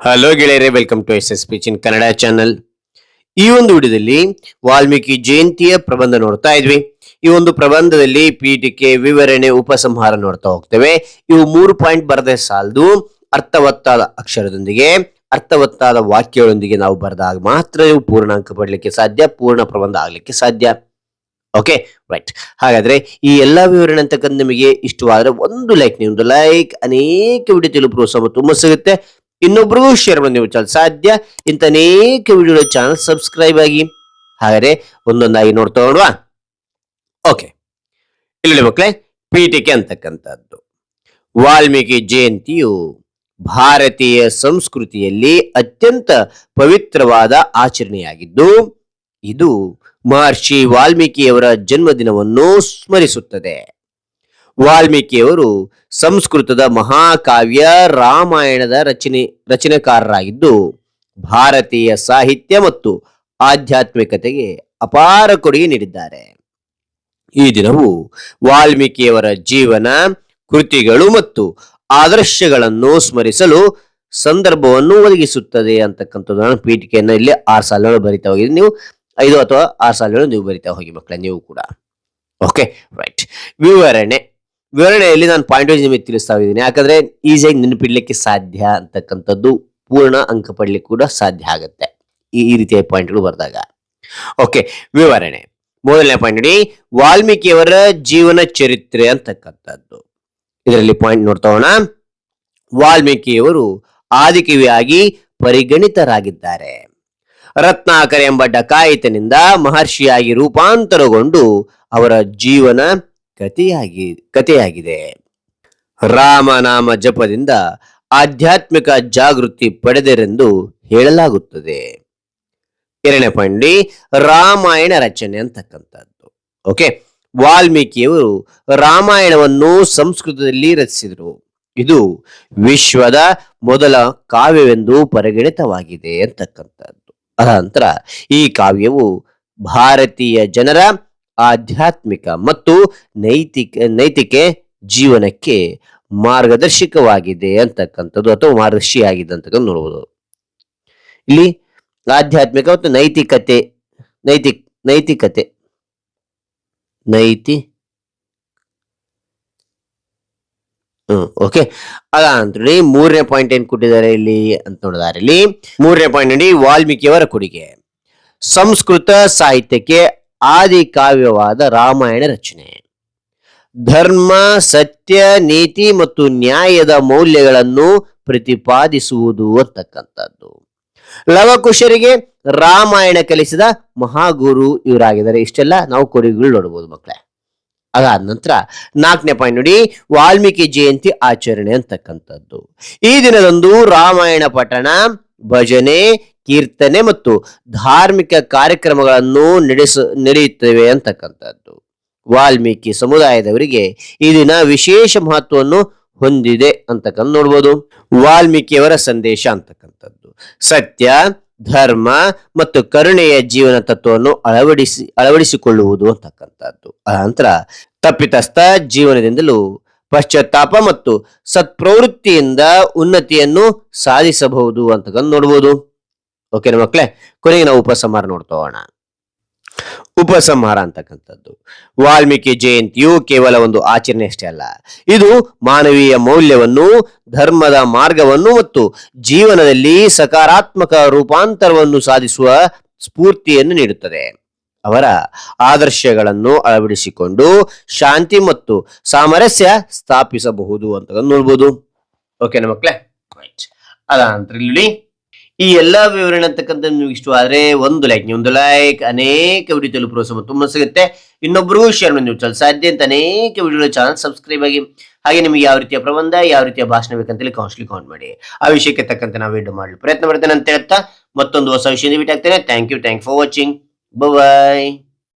Hello ಗೆಳೆಯರೇ welcome to S S pitch in Kannada channel ಈ ಒಂದು ವಿಡಿಯೋದಲ್ಲಿ ವಾಲ್ಮೀಕಿ ಜಯಂತಿಯ ಪ್ರಬಂಧ ನೋಡ್ತಾ ಇದ್ವಿ. ಈ ಒಂದು ಪ್ರಬಂಧದಲ್ಲಿ ಪೀಠಿಕೆ ವಿವರಣೆ, ಉಪಸಂಹಾರ ನೋಡ್ತಾ ಹೋಗ್ತೇವೆ. ಇವು ಮೂರು ಪಾಯಿಂಟ್ ಬರದೆ ಸಾಲದು ಅರ್ಥವತ್ತಾದ ಅಕ್ಷರದೊಂದಿಗೆ, ಅರ್ಥವತ್ತಾದ ವಾಕ್ಯಗಳೊಂದಿಗೆ ನಾವು ಬರೆದಾಗ ಮಾತ್ರ ಇವು ಪೂರ್ಣಾಂಕ ಪಡಲಿಕ್ಕೆ ಸಾಧ್ಯ, ಪೂರ್ಣ ಪ್ರಬಂಧ ಆಗ್ಲಿಕ್ಕೆ ಸಾಧ್ಯ. ಓಕೆ ರೈಟ್ ಹಾಗಾದ್ರೆ ಈ ಎಲ್ಲಾ ವಿವರಣೆ ಅಂತಕ್ಕಂಥ ನಿಮಗೆ ಇಷ್ಟವಾದ್ರೆ ಒಂದು ಲೈಕ್ ನೀವು ಲೈಕ್ ಅನೇಕ ವಿಡಿಯೋ ತಿಳಿದು ಪ್ರೋತ್ಸಾಹ ತುಂಬ ಸಿಗುತ್ತೆ. ಇನ್ನೊಬ್ರಿಗೂ ಶೇರ್ ಮಾಡಿ ನೀವು ಚಾನಲ್ ಸಾಧ್ಯ ಇಂಥ ಅನೇಕ ವಿಡಿಯೋ ಚಾನಲ್ ಸಬ್ಸ್ಕ್ರೈಬ್ ಆಗಿ. ಹಾಗಾದ್ರೆ ಒಂದೊಂದಾಗಿ ನೋಡ್ತಾ ನೋಡುವ. ಓಕೆ ಇಲ್ಲಿ ಮಕ್ಕಳೇ ಪೀಠಿಕೆ ಅಂತಕ್ಕಂಥದ್ದು. ವಾಲ್ಮೀಕಿ ಜಯಂತಿಯು ಭಾರತೀಯ ಸಂಸ್ಕೃತಿಯಲ್ಲಿ ಅತ್ಯಂತ ಪವಿತ್ರವಾದ ಆಚರಣೆಯಾಗಿದ್ದು, ಇದು ಮಹರ್ಷಿ ವಾಲ್ಮೀಕಿಯವರ ಜನ್ಮದಿನವನ್ನು ಸ್ಮರಿಸುತ್ತದೆ. ವಾಲ್ಮೀಕಿಯವರು ಸಂಸ್ಕೃತದ ಮಹಾಕಾವ್ಯ ರಾಮಾಯಣದ ರಚನೆ ರಚನೆಕಾರರಾಗಿದ್ದು, ಭಾರತೀಯ ಸಾಹಿತ್ಯ ಮತ್ತು ಆಧ್ಯಾತ್ಮಿಕತೆಗೆ ಅಪಾರ ಕೊಡುಗೆ ನೀಡಿದ್ದಾರೆ. ಈ ದಿನವು ವಾಲ್ಮೀಕಿಯವರ ಜೀವನ, ಕೃತಿಗಳು ಮತ್ತು ಆದರ್ಶಗಳನ್ನು ಸ್ಮರಿಸಲು ಸಂದರ್ಭವನ್ನು ಒದಗಿಸುತ್ತದೆ ಅಂತಕ್ಕಂಥದ್ದು ನಾನು ಪೀಠಿಕೆಯನ್ನು ಇಲ್ಲಿ ಆರು ಸಾಲುಗಳು ಬರಿತಾ ಹೋಗಿ ನೀವು ಐದು ಅಥವಾ ಆರು ಸಾಲುಗಳು ನೀವು ಬರಿತಾ ಹೋಗಿ ಮಕ್ಕಳ, ನೀವು ಕೂಡ. ಓಕೆ ರೈಟ್ ವಿವರಣೆ. ವಿವರಣೆಯಲ್ಲಿ ನಾನು ಪಾಯಿಂಟ್ ವೈಸ್ ನಿಮಗೆ ತಿಳಿಸ್ತಾ ಇದ್ದೀನಿ. ಯಾಕಂದ್ರೆ ಈಸಿಯಾಗಿ ನೆನಪಿಡ್ಲಿಕ್ಕೆ ಸಾಧ್ಯ ಅಂತಕ್ಕಂಥದ್ದು ಪೂರ್ಣ ಅಂಕ ಪಡ್ಲಿಕ್ಕೆ ಕೂಡ ಸಾಧ್ಯ ಆಗುತ್ತೆ. ಈ ರೀತಿಯ ಪಾಯಿಂಟ್ಗಳು ಬರೆದಾಗ. ಓಕೆ ವಿವರಣೆ. ಮೊದಲನೇ ಪಾಯಿಂಟ್ ನೋಡಿ, ವಾಲ್ಮೀಕಿಯವರ ಜೀವನ ಚರಿತ್ರೆ ಅಂತಕ್ಕಂಥದ್ದು. ಇದರಲ್ಲಿ ಪಾಯಿಂಟ್ ನೋಡ್ತಾ ವಾಲ್ಮೀಕಿಯವರು ಆದಿಕವಿಯಾಗಿ ಪರಿಗಣಿತರಾಗಿದ್ದಾರೆ. ರತ್ನಾಕರ್ ಎಂಬ ಡಕಾಯಿತನಿಂದ ಮಹರ್ಷಿಯಾಗಿ ರೂಪಾಂತರಗೊಂಡು ಅವರ ಜೀವನ ಕಥೆಯಾಗಿ, ಕಥೆಯಾಗಿದೆ. ರಾಮನಾಮ ಜಪದಿಂದ ಆಧ್ಯಾತ್ಮಿಕ ಜಾಗೃತಿ ಪಡೆದರೆಂದು ಹೇಳಲಾಗುತ್ತದೆ. ಎರಡನೇ ಪಾಯಿಂಟ್ ರಾಮಾಯಣ ರಚನೆ ಅಂತಕ್ಕಂಥದ್ದು. ಓಕೆ? ವಾಲ್ಮೀಕಿಯವರು ರಾಮಾಯಣವನ್ನು ಸಂಸ್ಕೃತದಲ್ಲಿ ರಚಿಸಿದರು. ಇದು ವಿಶ್ವದ ಮೊದಲ ಕಾವ್ಯವೆಂದು ಪರಿಗಣಿತವಾಗಿದೆ ಅಂತಕ್ಕಂಥದ್ದು. ಅನಂತರ ಈ ಕಾವ್ಯವು ಭಾರತೀಯ ಜನರ ಆಧ್ಯಾತ್ಮಿಕ ಮತ್ತು ನೈತಿಕ, ನೈತಿಕೆ ಜೀವನಕ್ಕೆ ಮಾರ್ಗದರ್ಶಕವಾಗಿದೆ ಅಂತಕ್ಕಂಥದ್ದು ಅಥವಾ ಮಾರ್ಗದರ್ಶಿಯಾಗಿದೆ ಅಂತಕ್ಕಂಥ ನೋಡಬಹುದು ಇಲ್ಲಿ ಆಧ್ಯಾತ್ಮಿಕ ಮತ್ತು ನೈತಿಕತೆ, ನೈತಿ ನೈತಿಕತೆ, ನೈತಿ, ಹ್ಮ್, ಓಕೆ. ಅದ ಅಂತೇಳಿ ಮೂರನೇ ಪಾಯಿಂಟ್ ಏನ್ ಕೊಟ್ಟಿದ್ದಾರೆ ಇಲ್ಲಿ ಅಂತ ನೋಡಿದಾರೆ. ಇಲ್ಲಿ ಮೂರನೇ ಪಾಯಿಂಟ್ ನೋಡಿ ವಾಲ್ಮೀಕಿಯವರ ಕೊಡುಗೆ. ಸಂಸ್ಕೃತ ಸಾಹಿತ್ಯಕ್ಕೆ ಆದಿ ಕಾವ್ಯವಾದ ರಾಮಾಯಣ ರಚನೆ. ಧರ್ಮ, ಸತ್ಯ, ನೀತಿ ಮತ್ತು ನ್ಯಾಯದ ಮೌಲ್ಯಗಳನ್ನು ಪ್ರತಿಪಾದಿಸುವುದು ಅಂತಕ್ಕಂಥದ್ದು ಲವಕುಶರಿಗೆ ರಾಮಾಯಣ ಕಲಿಸಿದ ಮಹಾಗುರು ಇವರಾಗಿದ್ದಾರೆ. ಇಷ್ಟೆಲ್ಲ ನಾವು ಕೊಡುಗೆಗಳು ನೋಡಬಹುದು ಮಕ್ಕಳೇ ಅದಾದ ನಂತರ ನಾಲ್ಕನೇ ಪಾಯಿಂಟ್ ನೋಡಿ, ವಾಲ್ಮೀಕಿ ಜಯಂತಿ ಆಚರಣೆ ಅಂತಕ್ಕಂಥದ್ದು. ಈ ದಿನದಂದು ರಾಮಾಯಣ ಪಠಣ, ಭಜನೆ ಕೀರ್ತನೆ ಮತ್ತು ಧಾರ್ಮಿಕ ಕಾರ್ಯಕ್ರಮಗಳನ್ನು ನಡೆಸ, ನಡೆಯುತ್ತವೆ ಅಂತಕ್ಕಂಥದ್ದು. ವಾಲ್ಮೀಕಿ ಸಮುದಾಯದವರಿಗೆ ಈ ದಿನ ವಿಶೇಷ ಮಹತ್ವವನ್ನು ಹೊಂದಿದೆ ಅಂತಕ್ಕಂಥ ನೋಡ್ಬೋದು. ವಾಲ್ಮೀಕಿಯವರ ಸಂದೇಶ ಅಂತಕ್ಕಂಥದ್ದು. ಸತ್ಯ, ಧರ್ಮ ಮತ್ತು ಕರುಣೆಯ ಜೀವನ ತತ್ವವನ್ನು ಅಳವಡಿಸಿ, ಅಳವಡಿಸಿಕೊಳ್ಳುವುದು ಅಂತಕ್ಕಂಥದ್ದು. ನಂತರ ತಪ್ಪಿತಸ್ಥ ಜೀವನದಿಂದಲೂ ಪಶ್ಚಾತ್ತಾಪ ಮತ್ತು ಸತ್ಪ್ರವೃತ್ತಿಯಿಂದ ಉನ್ನತಿಯನ್ನು ಸಾಧಿಸಬಹುದು ಅಂತಕ್ಕಂಥ ನೋಡ್ಬೋದು. ಓಕೆನಾ ಮಕ್ಕಳೇ, ಕೊನೆಗೆ ನಾವು ಉಪಸಂಹಾರ ನೋಡ್ತೋಣ ಉಪಸಂಹಾರ ಅಂತಕ್ಕಂಥದ್ದು. ವಾಲ್ಮೀಕಿ ಜಯಂತಿಯು ಕೇವಲ ಒಂದು ಆಚರಣೆ ಅಷ್ಟೇ ಅಲ್ಲ. ಇದು ಮಾನವೀಯ ಮೌಲ್ಯವನ್ನು, ಧರ್ಮದ ಮಾರ್ಗವನ್ನು ಮತ್ತು ಜೀವನದಲ್ಲಿ ಸಕಾರಾತ್ಮಕ ರೂಪಾಂತರವನ್ನು ಸಾಧಿಸುವ ಸ್ಫೂರ್ತಿಯನ್ನು ನೀಡುತ್ತದೆ. ಅವರ ಆದರ್ಶಗಳನ್ನು ಅಳವಡಿಸಿಕೊಂಡು ಶಾಂತಿ ಮತ್ತು ಸಾಮರಸ್ಯ ಸ್ಥಾಪಿಸಬಹುದು ಅಂತ ನೋಡ್ಬೋದು. ಓಕೆನಾ ಮಕ್ಕಳೇ ಅದ ನಂತರ ಇಲ್ಲಿ ಈ ಎಲ್ಲಾ ವಿವರಣೆ ಅಂತಕ್ಕಂಥ ನಿಮ್ಗೆ ಇಷ್ಟವಾದ್ರೆ ಒಂದು ಲೈಕ್ ಒಂದು ಲೈಕ್ ಅನೇಕ ವಿಡಿಯೋ ತಲುಪುವ ತುಂಬ ಸಿಗುತ್ತೆ. ಇನ್ನೊಬ್ರಿಗೂ ಶೇರ್ ಮಾಡಿ, ನೀವು ಚಾನಲ್ ಸಾಧ್ಯ ಅಂತ ಅನೇಕ ವಿಡಿಯೋ ಚಾನಲ್ ಸಬ್ಸ್ಕ್ರೈಬ್ ಆಗಿ, ಹಾಗೆ ನಿಮಗೆ ಯಾವ ರೀತಿಯ ಪ್ರಬಂಧ, ಯಾವ ರೀತಿಯ ಭಾಷಣ ಬೇಕಂತೇಳಿ ಕೌನ್ಸಿಲಿ ಕೌಂಟ್ ಮಾಡಿ. ಆ ವಿಷಯಕ್ಕೆ ತಕ್ಕಂತೆ ನಾವು ವಿಡಿಯೋ ಮಾಡಲು ಪ್ರಯತ್ನ ಮಾಡ್ತೇನೆ ಅಂತ ಹೇಳ್ತಾ ಮತ್ತೊಂದು ಹೊಸ ವಿಷಯದಿಂದ ಭೇಟಿ ಆಗ್ತೇನೆ. Thank you thank for watching bye